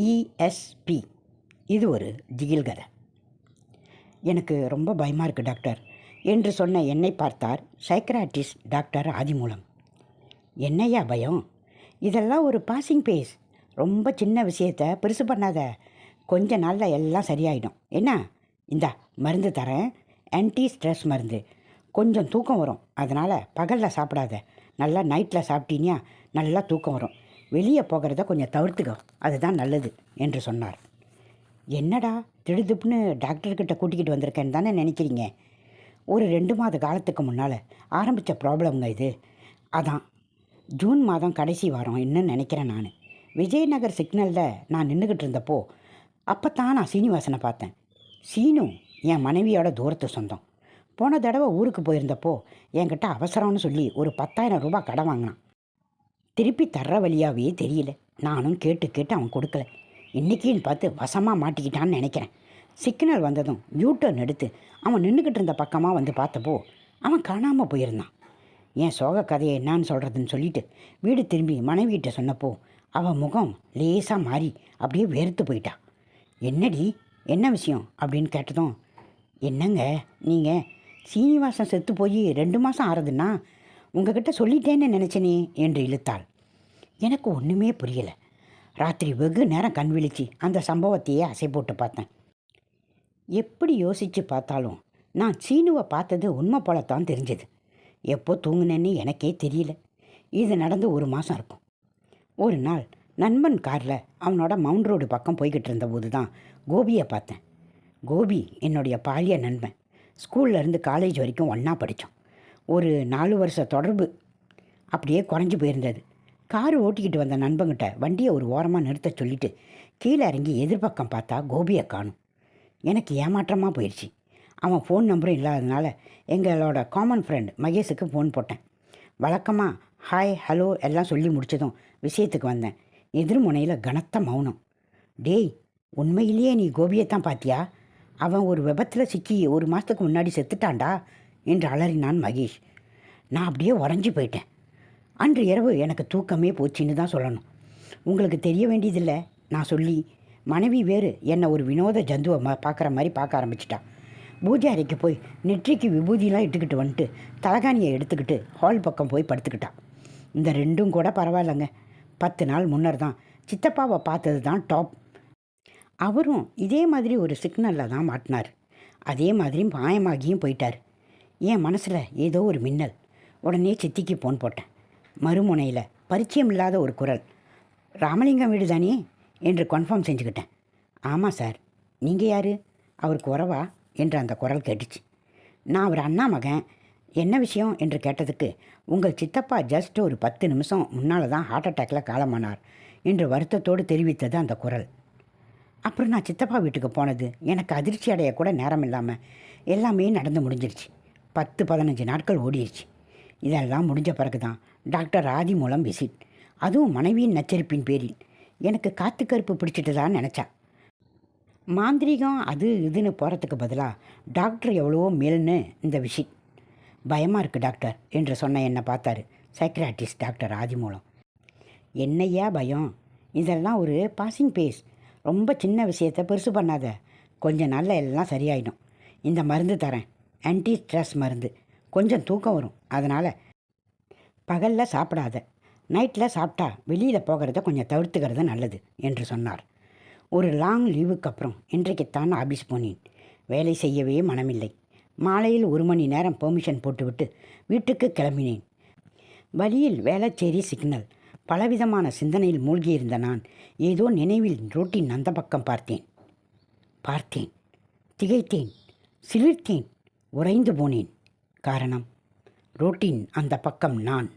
ESP இது ஒரு திகில் கதை. எனக்கு ரொம்ப பயமாக இருக்குது டாக்டர். என்று சொன்ன என்னை பார்த்தார் சைக்கராட்டிஸ்ட் டாக்டர் ஆதிமூலம். என்னையா பயம்? இதெல்லாம் ஒரு பாசிங் பேஸ் ரொம்ப சின்ன விஷயத்த பெருசு பண்ணாத. கொஞ்ச நாளில் எல்லாம் சரியாயிடும். என்ன? இந்தா மருந்து தரேன். ஆன்டி ஸ்ட்ரெஸ் மருந்து. கொஞ்சம் தூக்கம் வரும். அதனால் பகலில் சாப்பிடாத. நல்லா நைட்டில் சாப்பிட்டீங்கன்னா நல்லா தூக்கம் வரும். வெளியே போகிறத கொஞ்சம் தவிர்த்துக்கோ. அதுதான் நல்லது என்று சொன்னார். என்னடா திடுதுப்புன்னு டாக்டர்கிட்ட கூட்டிக்கிட்டு வந்திருக்கேன்னு தானே நினைக்கிறீங்க? ஒரு ரெண்டு மாத காலத்துக்கு முன்னால் ஆரம்பித்த ப்ராப்ளம்ங்க இது. அதான். ஜூன் மாதம் கடைசி வாரம் என்னன்னு நினைக்கிறேன் நான். விஜயநகர் சிக்னலில் நான் நின்றுக்கிட்டு இருந்தப்போ அப்போ தான் நான் சீனிவாசனை பார்த்தேன். சீனு என் மனைவியோட தூரத்து சொந்தம். போன தடவை ஊருக்கு போயிருந்தப்போ என்கிட்ட அவசரம்னு சொல்லி ஒரு பத்தாயிரம் ரூபாய் கடன் வாங்கினான். திருப்பி தர்ற வழியாவே தெரியல. நானும் கேட்டு கேட்டு அவன் கொடுக்கல. இன்னைக்குன்னு பார்த்து வசமாக மாட்டிக்கிட்டான்னு நினைக்கிறேன். சிக்னல் வந்ததும் யூட்டர்ன் எடுத்து அவன் நின்றுக்கிட்டு இருந்த பக்கமாக வந்து பார்த்தப்போ அவன் காணாமல் போயிருந்தான். என் சோக கதையை என்னான்னு சொல்கிறதுன்னு சொல்லிட்டு வீடு திரும்பி மனைவிகிட்ட சொன்னப்போ அவன் முகம் லேசாக மாறி அப்படியே வெறுத்து போயிட்டா. என்னடி? என்ன விஷயம்? அப்படின்னு கேட்டதும் என்னங்க? நீங்கள் சீனிவாசன் செத்து போய் ரெண்டு மாதம் ஆறுதுன்னா உங்ககிட்ட சொல்லிட்டேன்னு நினச்சனே என்று இழுத்தாள். எனக்கு ஒன்றுமே புரியலை. ராத்திரி வெகு நேரம் கண் விழிச்சு அந்த சம்பவத்தையே அசை போட்டு பார்த்தேன். எப்படி யோசித்து பார்த்தாலும் நான் சீனுவை பார்த்தது உண்மை போலத்தான் தெரிஞ்சது. எப்போ தூங்கினேன்னு எனக்கே தெரியல. இது நடந்து ஒரு மாதம் இருக்கும். ஒரு நாள் நண்பன் காரில் அவனோட மவுண்ட் ரோடு பக்கம் போய்கிட்டு இருந்தபோது தான் கோபியை பார்த்தேன். கோபி என்னுடைய பாலிய நண்பன். ஸ்கூல்லேருந்து காலேஜ் வரைக்கும் ஒன்றா படித்தோம் ஒரு நாலு வருஷ தொடர்பு அப்படியே குறைஞ்சி போயிருந்தது. கார் ஓட்டிக்கிட்டு வந்த நண்பங்கிட்ட வண்டியை ஒரு ஓரமாக நிறுத்த சொல்லிட்டு கீழே இறங்கி எதிர்பக்கம் பார்த்தா கோபியை காணும். எனக்கு ஏமாற்றமாக போயிடுச்சு அவன் ஃபோன் நம்பரும் இல்லாததுனால எங்களோட காமன் ஃப்ரெண்ட் மகேஷுக்கு ஃபோன் போட்டேன். வழக்கமாக ஹாய் ஹலோ எல்லாம் சொல்லி முடிச்சதும் விஷயத்துக்கு வந்தேன். எதிர்முனையில் கனத்த மௌனம். டேய் உண்மையிலேயே நீ கோபியை தான் பார்த்தியா அவன் ஒரு விபத்தில் சிக்கி ஒரு மாதத்துக்கு முன்னாடி செத்துட்டான்டா என்று அலறினான் மகேஷ். நான் அப்படியே உறைஞ்சி போயிட்டேன். அன்று இரவு எனக்கு தூக்கமே போச்சுன்னு தான் சொல்லணும். உங்களுக்கு தெரிய வேண்டியதில்லை? நான் சொல்லி மனைவி வேறு என்னை ஒரு வினோத ஜந்துவை ம பார்க்குற மாதிரி பார்க்க ஆரம்பிச்சிட்டா. பூஜை அறைக்கு போய் நெற்றிக்கு விபூதியெலாம் இட்டுக்கிட்டு வந்துட்டு தலகாணியை எடுத்துக்கிட்டு ஹால் பக்கம் போய் படுத்துக்கிட்டா. இந்த ரெண்டும் கூட பரவாயில்லைங்க. பத்து நாள் முன்னர் தான் சித்தப்பாவை பார்த்தது தான் டாப் அவரும் இதே மாதிரி ஒரு சிக்னலில் தான் மாட்டினார். அதே மாதிரி மாயமாகியும் போயிட்டார். என் மனசில் ஏதோ ஒரு மின்னல். உடனே சித்திக்கு ஃபோன் போட்டேன். மறுமுனையில் பரிச்சயம் இல்லாத ஒரு குரல். ராமலிங்கம் வீடு தானே? என்று கன்ஃபார்ம் செஞ்சுக்கிட்டேன். ஆமாம் சார். நீங்கள் யார்? அவருக்கு உறவா? என்று அந்த குரல் கேட்டுச்சு. நான் அவர் அண்ணா மகன். என்ன விஷயம்? என்று கேட்டதுக்கு உங்கள் சித்தப்பா ஜஸ்ட் ஒரு பத்து நிமிஷம் முன்னால் தான் ஹார்ட் அட்டாக்கில் காலமானார் என்று வருத்தத்தோடு தெரிவித்தது அந்த குரல். அப்புறம் நான் சித்தப்பா வீட்டுக்கு போனது. எனக்கு அதிர்ச்சி அடைய கூட நேரம் இல்லாமல் எல்லாமே நடந்து முடிஞ்சிருச்சு. பத்து பதினஞ்சு நாட்கள் ஓடிடுச்சு இதெல்லாம் முடிஞ்ச பிறகு தான் டாக்டர் ஆதி மூலம் விசிட். அதுவும் மனைவியின் நச்சரிப்பின் பேரில். எனக்கு காத்து கருப்பு பிடிச்சிட்டதான்னு நினச்சா. மாந்திரீகம் அது இதுன்னு போகிறதுக்கு பதிலாக டாக்டர் எவ்வளவோ மேல்னு இந்த விசிட். பயமாக இருக்குது டாக்டர் என்று சொன்ன என்னை பார்த்தாரு சைக்ராட்டிஸ்ட் டாக்டர் ஆதிமூலம் என்னையா பயம்? இதெல்லாம் ஒரு பாசிங் பேஸ். ரொம்ப சின்ன விஷயத்தை பெருசு பண்ணாத. கொஞ்ச நாளில் எல்லாம் சரியாயிடும். இந்த மருந்து தரேன். ஆன்டி ஸ்ட்ரெஸ் மருந்து. கொஞ்சம் தூக்கம் வரும். அதனால் பகலில் சாப்பிடாத. நைட்டில் சாப்பிட்டா வெளியில் போகிறத கொஞ்சம் தவிர்த்துக்கிறது நல்லது என்று சொன்னார். ஒரு லாங் லீவுக்கு அப்புறம் இன்றைக்குத்தான் ஆபீஸ் போனேன். வேலை செய்யவே மனமில்லை. மாலையில் ஒரு மணி நேரம் பெர்மிஷன் போட்டுவிட்டு வீட்டுக்கு கிளம்பினேன். வழியில் வேளச்சேரி சிக்னல். பலவிதமான சிந்தனையில் மூழ்கியிருந்த நான் ஏதோ நினைவில் ரோட்டின் அந்த பக்கம் பார்த்தேன். பார்த்தேன். திகைத்தேன். சிலிர்த்தேன். உறைந்து போனேன். காரணம் ரோட்டின் அந்த பக்கம் நான்.